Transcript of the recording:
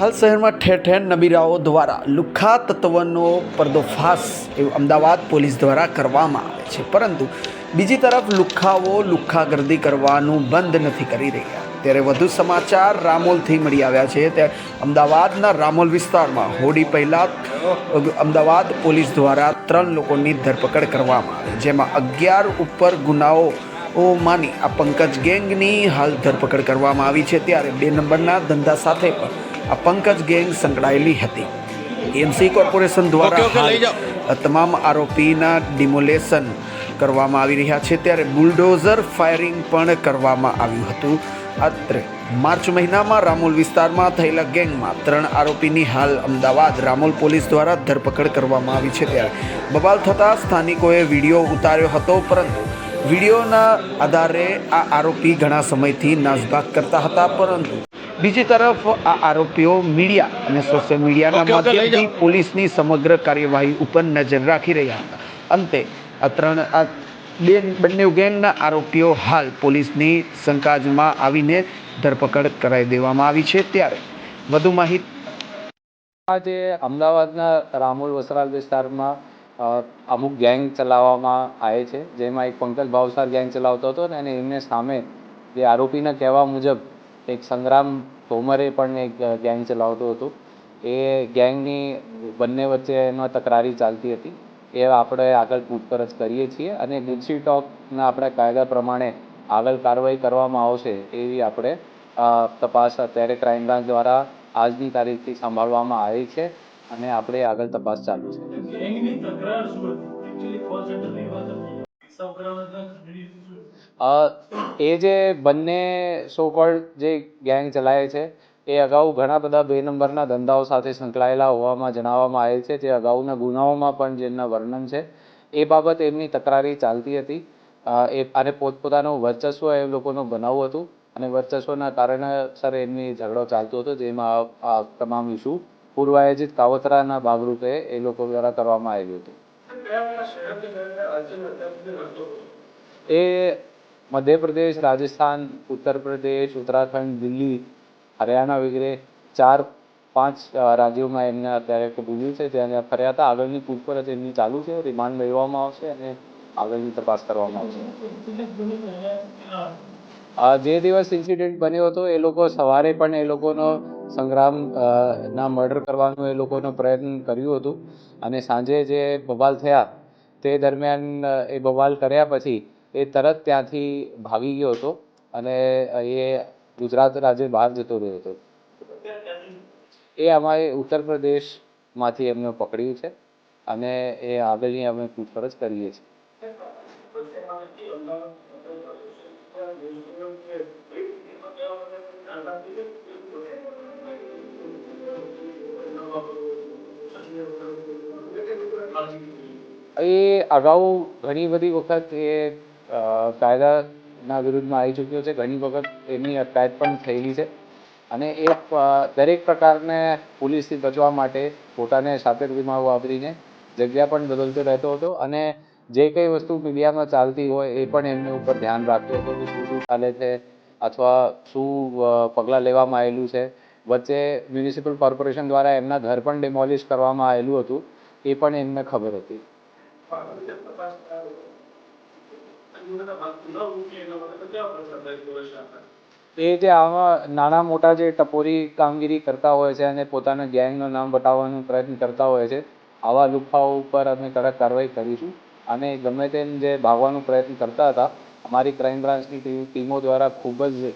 હાલ શહેરમાં ઠેર ઠેર નબીરાઓ દ્વારા લુખ્ખા તત્વનો પર્દોફાશ એવું અમદાવાદ પોલીસ દ્વારા કરવામાં આવે છે. પરંતુ બીજી તરફ લુખ્ખાઓ લુખ્ખાગર્દી કરવાનું બંધ નથી કરી રહ્યા. ત્યારે વધુ સમાચાર રામોલથી મળી આવ્યા છે. ત્યારે અમદાવાદના રામોલ વિસ્તારમાં હોડી પહેલાં અમદાવાદ પોલીસ દ્વારા ત્રણ લોકોની ધરપકડ કરવામાં આવી, જેમાં અગિયાર ઉપર ગુનાઓ માની આ પંકજ ગેંગની હાલ ધરપકડ કરવામાં આવી છે. ત્યારે બે નંબરના ધંધા સાથે પણ આ પંકજ ગેંગ સંકળાયેલી હતી. એમસી કોર્પોરેશન દ્વારા તમામ આરોપીના ડિમોલેશન કરવામાં આવી રહ્યા છે. ત્યારે બુલડોઝર ફાયરિંગ પણ કરવામાં આવ્યું હતું. અત્રે માર્ચ મહિનામાં રામોલ વિસ્તારમાં થયેલા ગેંગમાં ત્રણ આરોપીની હાલ અમદાવાદ રામોલ પોલીસ દ્વારા ધરપકડ કરવામાં આવી છે. ત્યારે બબાલ થતાં સ્થાનિકોએ વીડિયો ઉતાર્યો હતો પરંતુ વિડીયોના આધારે આ આરોપી ઘણા સમયથી નાસભાગ કરતા હતા પરંતુ બીજી તરફ આ આરોપીઓ મીડિયા અને સોશિયલ મીડિયાના. માધ્યમથી પોલીસની સમગ્ર કાર્યવાહી ઉપર નજર રાખી રહ્યા હતા. અંતે આ ત્રણ આ બે બંને ગેંગના આરોપીઓ હાલ પોલીસની સંકાજમાં આવીને ધરપકડ કરાવી દેવામાં આવી છે. ત્યારે વધુ માહિતી આજે અમદાવાદના રામોલ વસરાલ વિસ્તારમાં અમુક ગેંગ ચલાવવામાં આવે છે. જેમાં એક પંકજ ભાવસાર ગેંગ ચલાવતો હતો ને અને એમને સામે જે આરોપીના કહેવા મુજબ એક સંગ્રામ તોમરે પણ એક ગેંગ ચલાવતો હતો. એ ગેંગની બંને વચ્ચે એમાં તકરારી ચાલતી હતી. એ આપણે આગળ પૂછપરછ કરીએ છીએ અને ગુજસી ટોકના આપણા કાયદા પ્રમાણે આગળ કાર્યવાહી કરવામાં આવશે એવી આપણે તપાસ અત્યારે ક્રાઇમ બ્રાન્ચ દ્વારા આજની તારીખથી સંભાળવામાં આવી છે અને આપણે આગળ તપાસ ચાલુ છે. એ જે બંને સો જે ગેંગ ચલાવે છે એ અગાઉ ઘણા બધા બે નંબરના ધંધાઓ સાથે સંકળાયેલા હોવામાં જણાવવામાં આવેલ છે. જે અગાઉના ગુનાઓમાં પણ જેમના વર્ણન છે એ બાબત એમની તકરારી ચાલતી હતી. એ અને પોતપોતાનું વર્ચસ્વ એ લોકોનું બનાવવું હતું અને વર્ચસ્વના કારણે સર એમની ઝઘડો ચાલતો હતો જેમાં આ તમામ ઇસ્યુ પૂર્વાયોજિત કાવતરાના ભાગરૂપે એ લોકો દ્વારા કરવામાં આવ્યું હતો. એ મધ્યપ્રદેશ, રાજસ્થાન ઉત્તર પ્રદેશ ઉત્તરાખંડ, દિલ્હી, હરિયાણા વગેરે ચાર, પાંચ રાજ્યોમાં એમને અત્યારે કબૂલ્યું છે, ત્યાં ફર્યા હતા. આગળની પૂછપરછ એમની ચાલુ છે, રિમાન્ડ મેળવવામાં આવશે અને આગળની તપાસ કરવામાં આવશે. જે દિવસ ઇન્સિડન્ટ બન્યો હતો, એ લોકો સવારે પણ એ લોકોનો સંગ્રામ ના મર્ડર કરવાનો એ લોકોનો પ્રયત્ન કર્યું હતું. અને સાંજે જે બવાલ થયા, તે દરમિયાન એ બવાલ કર્યા પછી એ તરત ત્યાંથી ભાગી ગયો હતો અને એ ગુજરાત રાજ્ય બહાર જતો રહ્યો હતો. એ અમારે ઉત્તર પ્રદેશમાંથી એમને પકડ્યું છે અને એ આગળની અમે પૂછપરછ કરીએ છીએ. એ અગાઉ ઘણી બધી વખત એ કાયદાના વિરુદ્ધમાં આવી ચૂક્યો છે. ઘણી વખત એમની અટકાયત પણ થયેલી છે. અને એ દરેક પ્રકારને પોલીસથી બચવા માટે પોતાને સાપેક્ષમાં વાપરીને જગ્યા પણ બદલતો રહેતો હતો અને જે કંઈ વસ્તુ મીડિયામાં ચાલતી હોય એ પણ એમને ઉપર ધ્યાન રાખતો હતો કે શું શું ચાલે છે અથવા શું પગલાં લેવામાં આવેલું છે. વચ્ચે મ્યુનિસિપલ કોર્પોરેશન દ્વારા એમના ઘર પણ ડિમોલિશ કરવામાં આવેલું હતું. એ પણ એમને ખબર હતી. એ જે આવા નાના મોટા જે ટપોરી કામગીરી કરતા હોય છે અને પોતાના ગેંગનું નામ બતાવવાનો પ્રયત્ન કરતા હોય છે, આવા લુફાઓ ઉપર અમે કડક કાર્યવાહી કરીશું. અને ગમે તેમ જે ભાગવાનો પ્રયત્ન કરતા હતા, અમારી ક્રાઇમ બ્રાન્ચની ટીમો દ્વારા ખૂબ જ